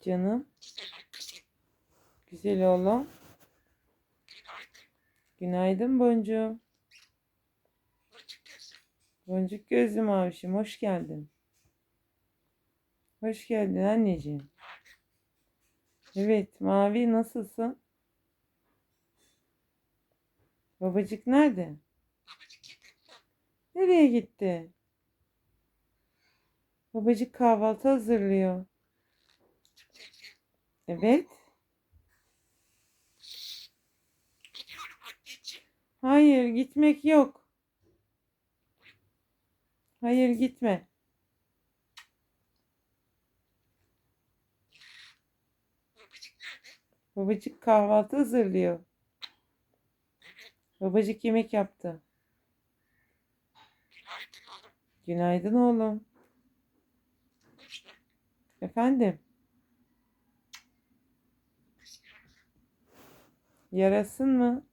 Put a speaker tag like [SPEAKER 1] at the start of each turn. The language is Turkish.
[SPEAKER 1] Canım.
[SPEAKER 2] Güzel
[SPEAKER 1] oğlum.
[SPEAKER 2] Günaydın.
[SPEAKER 1] Boncuğum.
[SPEAKER 2] Boncuk
[SPEAKER 1] gözlü mavişim hoş geldin. Hoş geldin anneciğim. Evet mavi nasılsın? Babacık nerede? Nereye gitti? Babacık kahvaltı hazırlıyor. Evet. Hayır gitmek yok. Hayır gitme.
[SPEAKER 2] Babacık
[SPEAKER 1] kahvaltı hazırlıyor. Babacık yemek yaptı.
[SPEAKER 2] Günaydın oğlum.
[SPEAKER 1] Günaydın oğlum.
[SPEAKER 2] İşte
[SPEAKER 1] Efendim, yarasın mı?